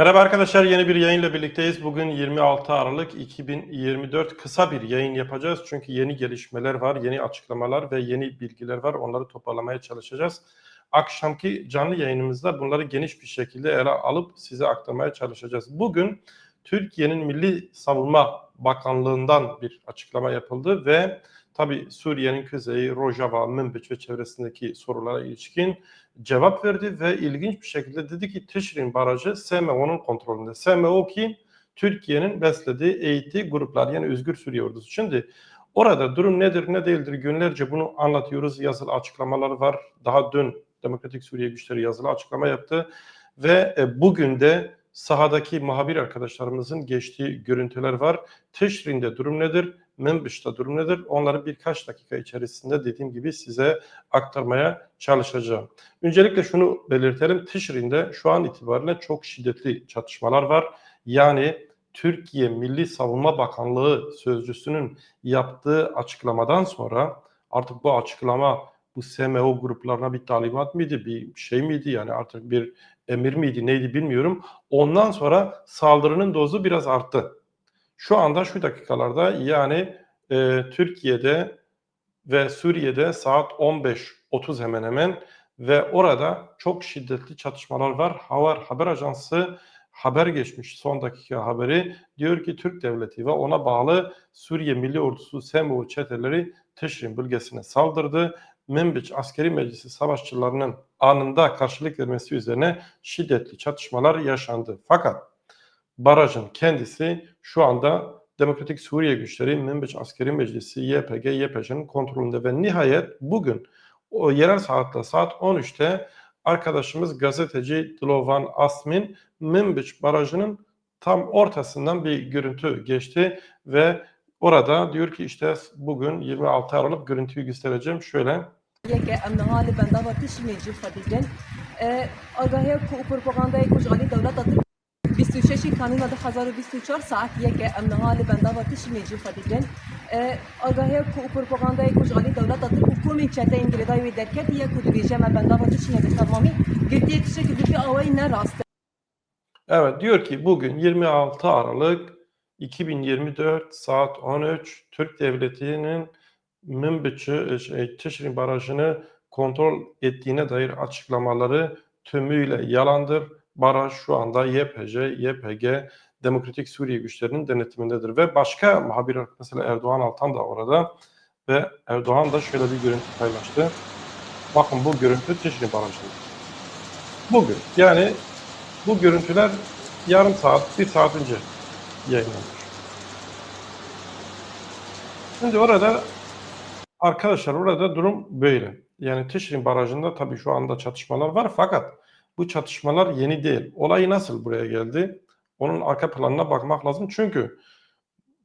Merhaba arkadaşlar, yeni bir yayınla birlikteyiz. Bugün 26 Aralık 2024 kısa bir yayın yapacağız. Çünkü yeni gelişmeler var, yeni açıklamalar ve yeni bilgiler var. Onları toparlamaya çalışacağız. Akşamki canlı yayınımızda bunları geniş bir şekilde ele alıp size aktarmaya çalışacağız. Bugün Türkiye'nin Milli Savunma Bakanlığı'ndan bir açıklama yapıldı ve tabi Suriye'nin kuzeyi Rojava, Münbiç ve çevresindeki sorulara ilişkin cevap verdi ve ilginç bir şekilde dedi ki Tişrin Barajı SMO'nun kontrolünde. SMO ki Türkiye'nin beslediği, eğittiği gruplar yani Özgür Suriye Ordusu. Şimdi orada durum nedir ne değildir günlerce bunu anlatıyoruz. Yazılı açıklamalar var. Daha dün Demokratik Suriye Güçleri yazılı açıklama yaptı ve e, bugün de sahadaki muhabir arkadaşlarımızın geçtiği görüntüler var. Tişrin'de durum nedir? Membiş'te durum nedir? Onları birkaç dakika içerisinde dediğim gibi size aktarmaya çalışacağım. Öncelikle şunu belirtelim. Tişrin'de şu an itibariyle çok şiddetli çatışmalar var. Yani Türkiye Milli Savunma Bakanlığı sözcüsünün yaptığı açıklamadan sonra artık bu açıklama bu SMO gruplarına bir talimat mıydı, bir şey miydi yani artık bir emir miydi neydi bilmiyorum. Ondan sonra saldırının dozu biraz arttı. Şu anda şu dakikalarda yani e, Türkiye'de ve Suriye'de saat 15.30 hemen hemen ve orada çok şiddetli çatışmalar var. Haber Haber Ajansı haber geçmiş son dakika haberi diyor ki Türk devleti ve ona bağlı Suriye Milli Ordusu SEMO çeteleri Teşrin bölgesine saldırdı. Membiç Askeri Meclisi savaşçılarının anında karşılık vermesi üzerine şiddetli çatışmalar yaşandı. Fakat barajın kendisi şu anda Demokratik Suriye Güçleri Membiç Askeri Meclisi YPG YPJ'nin kontrolünde ve nihayet bugün o yerel saatte saat 13'te arkadaşımız gazeteci Dilovan Asmin Membiç Barajı'nın tam ortasından bir görüntü geçti ve orada diyor ki işte bugün 26 Aralık görüntüyü göstereceğim şöyle. که امنها لبندا و تشمی جو فدیدن آگاهی کو پروپاگاندای کجالی دولت 26 کانون 2024 ساعت یک امنها لبندا و تشمی جو فدیدن آگاهی کو پروپاگاندای کجالی دولت حکومت چته انگلیدای و درکت یک کد بیجه مبندا و تشمی به تمامی گرتی کشی که bir آوای نراسته Evet diyor ki bugün 26 Aralık 2024 saat 13 Türk Devleti'nin Münbiç'i şey, Barajı'nı kontrol ettiğine dair açıklamaları tümüyle yalandır. Baraj şu anda YPJ, YPG, Demokratik Suriye güçlerinin denetimindedir. Ve başka muhabir mesela Erdoğan Altan da orada ve Erdoğan da şöyle bir görüntü paylaştı. Bakın bu görüntü Tişrin Barajı'nda. Bugün yani bu görüntüler yarım saat, bir saat önce yayınlanmış. Şimdi orada arkadaşlar orada durum böyle. Yani Tişrin Barajı'nda tabii şu anda çatışmalar var fakat bu çatışmalar yeni değil. Olay nasıl buraya geldi? Onun arka planına bakmak lazım. Çünkü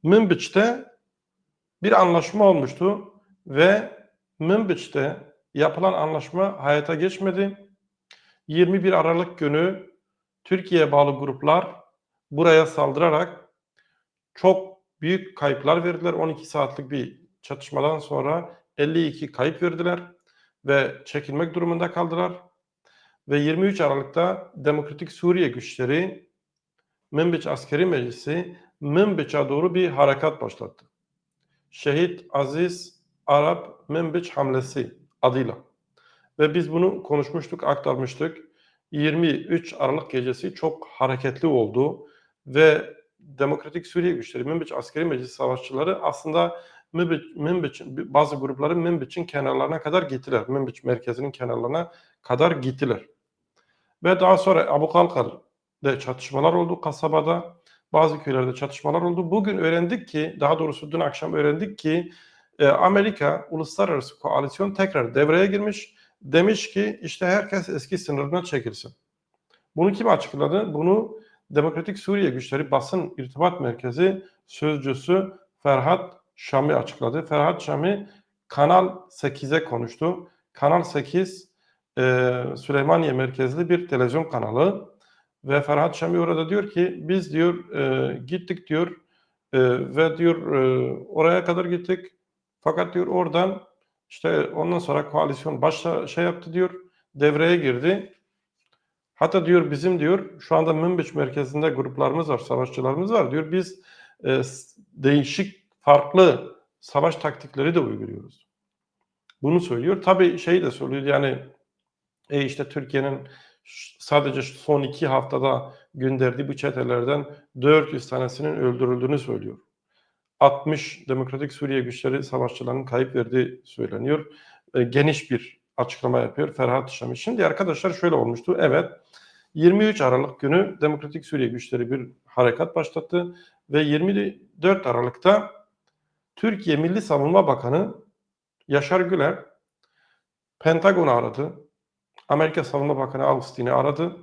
Münbiç'te bir anlaşma olmuştu ve Münbiç'te yapılan anlaşma hayata geçmedi. 21 Aralık günü Türkiye'ye bağlı gruplar buraya saldırarak çok büyük kayıplar verdiler. 12 saatlik bir çatışmadan sonra 52 kayıp verdiler ve çekilmek durumunda kaldılar. Ve 23 Aralık'ta Demokratik Suriye güçleri Münbiç Askeri Meclisi Münbiç'e doğru bir harekat başlattı. Şehit Aziz Arap Münbiç hamlesi adıyla. Ve biz bunu konuşmuştuk, aktarmıştık. 23 Aralık gecesi çok hareketli oldu ve Demokratik Suriye güçleri, Münbiç Askeri Meclisi savaşçıları aslında Münbiç, Münbiç, bazı grupları Münbiç'in kenarlarına kadar gittiler. Münbiç merkezinin kenarlarına kadar gittiler. Ve daha sonra Abu Kalkar'da çatışmalar oldu kasabada. Bazı köylerde çatışmalar oldu. Bugün öğrendik ki, daha doğrusu dün akşam öğrendik ki e, Amerika Uluslararası Koalisyon tekrar devreye girmiş. Demiş ki işte herkes eski sınırına çekilsin. Bunu kim açıkladı? Bunu Demokratik Suriye Güçleri Basın İrtibat Merkezi Sözcüsü Ferhat Şami açıkladı. Ferhat Şami Kanal 8'e konuştu. Kanal 8 e, Süleymaniye merkezli bir televizyon kanalı ve Ferhat Şami orada diyor ki biz diyor e, gittik diyor e, ve diyor e, oraya kadar gittik fakat diyor oradan işte ondan sonra koalisyon başta şey yaptı diyor devreye girdi Hatta diyor bizim diyor şu anda Münbiç merkezinde gruplarımız var, savaşçılarımız var diyor. Biz e, değişik farklı savaş taktikleri de uyguluyoruz. Bunu söylüyor. Tabii şey de söylüyor yani e işte Türkiye'nin sadece son iki haftada gönderdiği bu çetelerden 400 tanesinin öldürüldüğünü söylüyor. 60 Demokratik Suriye güçleri savaşçılarının kayıp verdiği söyleniyor. E, geniş bir açıklama yapıyor Ferhat Şami. Şimdi arkadaşlar şöyle olmuştu. Evet 23 Aralık günü Demokratik Suriye güçleri bir harekat başlattı ve 24 Aralık'ta Türkiye Milli Savunma Bakanı Yaşar Güler Pentagon'u aradı. Amerika Savunma Bakanı Austin'i aradı.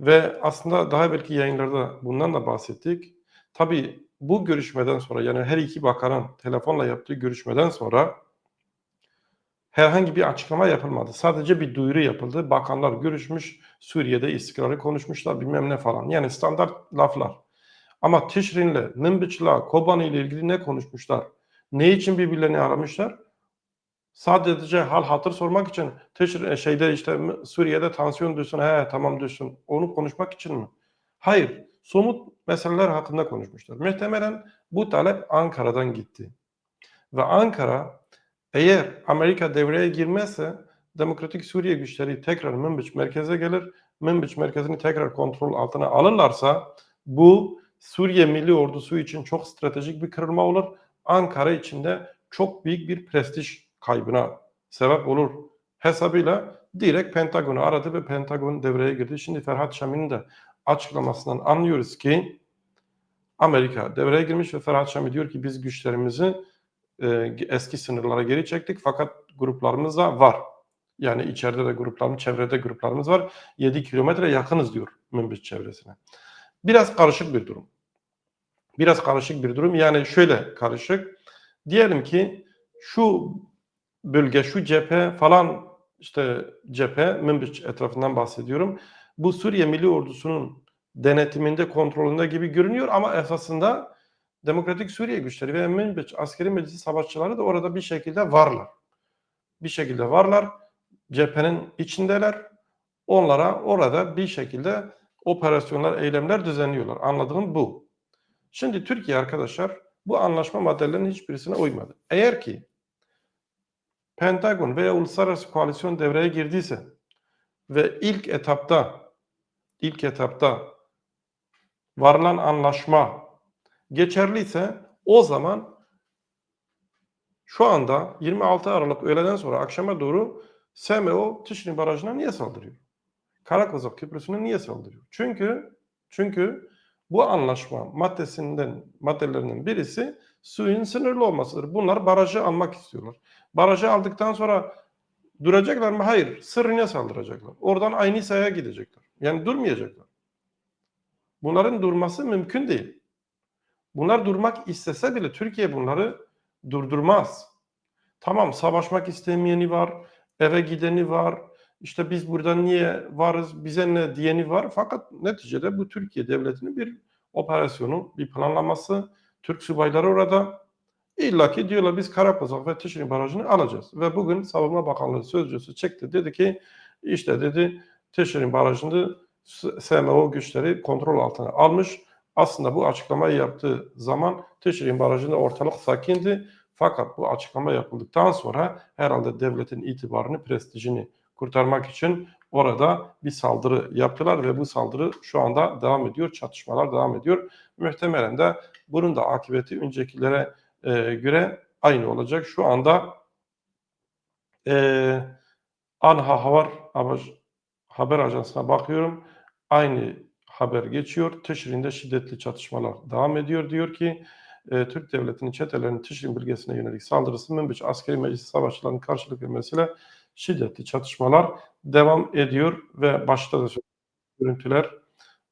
Ve aslında daha belki yayınlarda bundan da bahsettik. Tabii bu görüşmeden sonra yani her iki bakanın telefonla yaptığı görüşmeden sonra herhangi bir açıklama yapılmadı. Sadece bir duyuru yapıldı. Bakanlar görüşmüş, Suriye'de istikrarı konuşmuşlar bilmem ne falan. Yani standart laflar. Ama Tişrin'le, Nımbiç'la, Kobani ile ilgili ne konuşmuşlar? Ne için birbirlerini aramışlar? Sadece hal hatır sormak için Tişrin, şeyde işte Suriye'de tansiyon düşsün, he tamam düşsün. Onu konuşmak için mi? Hayır. Somut meseleler hakkında konuşmuşlar. Muhtemelen bu talep Ankara'dan gitti. Ve Ankara eğer Amerika devreye girmezse Demokratik Suriye güçleri tekrar Münbiç merkeze gelir. Münbiç merkezini tekrar kontrol altına alırlarsa bu Suriye Milli Ordusu için çok stratejik bir kırılma olur. Ankara için de çok büyük bir prestij kaybına sebep olur hesabıyla direkt Pentagon'u aradı ve Pentagon devreye girdi. Şimdi Ferhat Şami'nin de açıklamasından anlıyoruz ki Amerika devreye girmiş ve Ferhat Şami diyor ki biz güçlerimizi e, eski sınırlara geri çektik fakat gruplarımız da var. Yani içeride de gruplarımız, çevrede gruplarımız var. 7 kilometre yakınız diyor Münbiç çevresine. Biraz karışık bir durum. Biraz karışık bir durum. Yani şöyle karışık. Diyelim ki şu bölge, şu cephe falan işte cephe, Münbiç etrafından bahsediyorum. Bu Suriye Milli Ordusu'nun denetiminde, kontrolünde gibi görünüyor ama esasında Demokratik Suriye güçleri ve Münbiç askeri meclisi savaşçıları da orada bir şekilde varlar. Bir şekilde varlar. Cephenin içindeler. Onlara orada bir şekilde operasyonlar, eylemler düzenliyorlar. Anladığım bu. Şimdi Türkiye arkadaşlar bu anlaşma maddelerinin hiçbirisine uymadı. Eğer ki Pentagon veya uluslararası koalisyon devreye girdiyse ve ilk etapta ilk etapta varılan anlaşma geçerliyse o zaman şu anda 26 Aralık öğleden sonra akşama doğru SMO Tişrin Barajı'na niye saldırıyor? Karakozak Köprüsü'ne niye saldırıyor? Çünkü çünkü bu anlaşma maddesinden maddelerinden birisi suyun sınırlı olmasıdır. Bunlar barajı almak istiyorlar. Barajı aldıktan sonra duracaklar mı? Hayır. Sırrına saldıracaklar. Oradan aynı sayaya gidecekler. Yani durmayacaklar. Bunların durması mümkün değil. Bunlar durmak istese bile Türkiye bunları durdurmaz. Tamam savaşmak istemeyeni var, eve gideni var, işte biz burada niye varız, bize ne diyeni var. Fakat neticede bu Türkiye devletinin bir operasyonu, bir planlaması. Türk subayları orada illa ki diyorlar biz Karakozak ve Tişrin Barajı'nı alacağız. Ve bugün Savunma Bakanlığı sözcüsü çıktı dedi ki işte dedi Tişrin Barajı'nı SMO güçleri kontrol altına almış. Aslında bu açıklamayı yaptığı zaman Tişrin Barajı'nda ortalık sakindi. Fakat bu açıklama yapıldıktan sonra herhalde devletin itibarını, prestijini kurtarmak için orada bir saldırı yaptılar ve bu saldırı şu anda devam ediyor. Çatışmalar devam ediyor. Muhtemelen de bunun da akıbeti öncekilere e, göre aynı olacak. Şu anda e, Anha Haber, Haber, Ajansı'na bakıyorum. Aynı haber geçiyor. Tişrin'de şiddetli çatışmalar devam ediyor. Diyor ki e, Türk Devleti'nin çetelerinin Tişrin bölgesine yönelik saldırısı Münbiç askeri meclis savaşçılarının karşılık vermesiyle şiddetli çatışmalar devam ediyor ve başta da görüntüler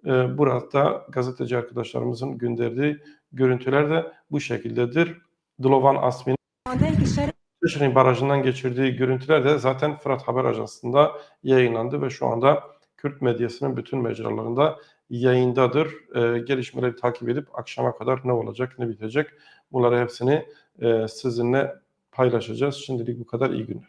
e, burada gazeteci arkadaşlarımızın gönderdiği görüntüler de bu şekildedir. Dlovan Asmin Tişrin Barajı'ndan geçirdiği görüntüler de zaten Fırat Haber Ajansı'nda yayınlandı ve şu anda Kürt medyasının bütün mecralarında yayındadır. E, gelişmeleri takip edip akşama kadar ne olacak, ne bitecek bunları hepsini e, sizinle paylaşacağız. Şimdilik bu kadar iyi günler.